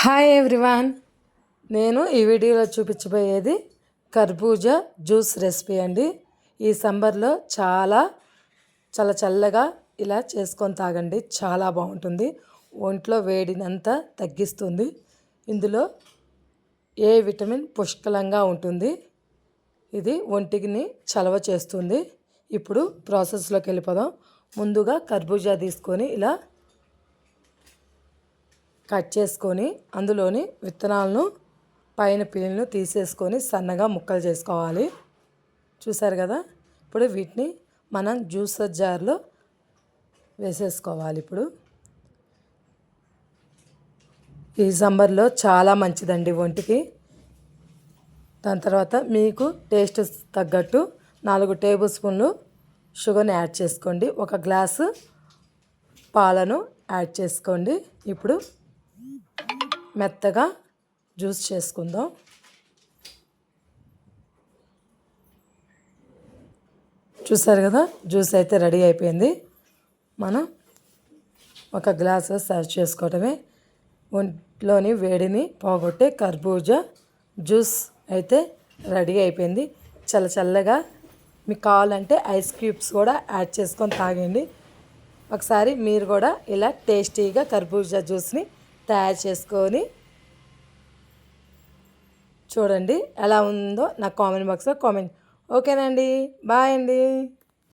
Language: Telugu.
Hi everyone. నేను ఈ వీడియోలో చూపించబోయేది కర్బూజా జ్యూస్ రెసిపీ అండి. ఈ సంబర్లో చాలా చాలా చల్లగా ఇలా చేసుకొని తాగండి. చాలా బాగుంటుంది. ఒంట్లో వేడినంత తగ్గిస్తుంది. ఇందులో ఏ విటమిన్ పుష్కలంగా ఉంటుంది? ఇది ఒంటికిని చలవ చేస్తుంది. ఇప్పుడు ప్రాసెస్లోకి వెళ్ళిపోదాం. ముందుగా కర్బూజా తీసుకొని ఇలా కట్ చేసుకొని అందులోని విత్తనాలను పైన పీలను తీసేసుకొని సన్నగా ముక్కలు చేసుకోవాలి. చూసారు కదా? ఇప్పుడు వీటిని మనం జ్యూసర్ జార్లో వేసేసుకోవాలి ఇప్పుడు. ఈ సమ్మర్లో చాలా మంచిదండి ఒంటికి. దాని తర్వాత మీకు టేస్ట్ తగ్గట్టు నాలుగు టేబుల్ స్పూన్లు షుగర్ని యాడ్ చేసుకోండి. ఒక గ్లాసు పాలను యాడ్ చేసుకోండి. ఇప్పుడు మెత్తగా జ్యూస్ చేసుకుందాం. చూసారు కదా? జ్యూస్ అయితే రెడీ అయిపోయింది. మనం ఒక గ్లాసు సర్వ్ చేసుకోవటమే. ఒంట్లోని వేడిని పోగొట్టే కర్బూజా జ్యూస్ అయితే రెడీ అయిపోయింది. చల్ల చల్లగా మీకు కావాలంటే ఐస్ క్యూబ్స్ కూడా యాడ్ చేసుకొని తాగండి. ఒకసారి మీరు కూడా ఇలా టేస్టీగా కర్బూజా జ్యూస్ని తయారు చేసుకొని చూడండి ఎలా ఉందో నా కామెంట్ బాక్స్లో కామెంట్. ఓకేనండి బాయ్ అండి.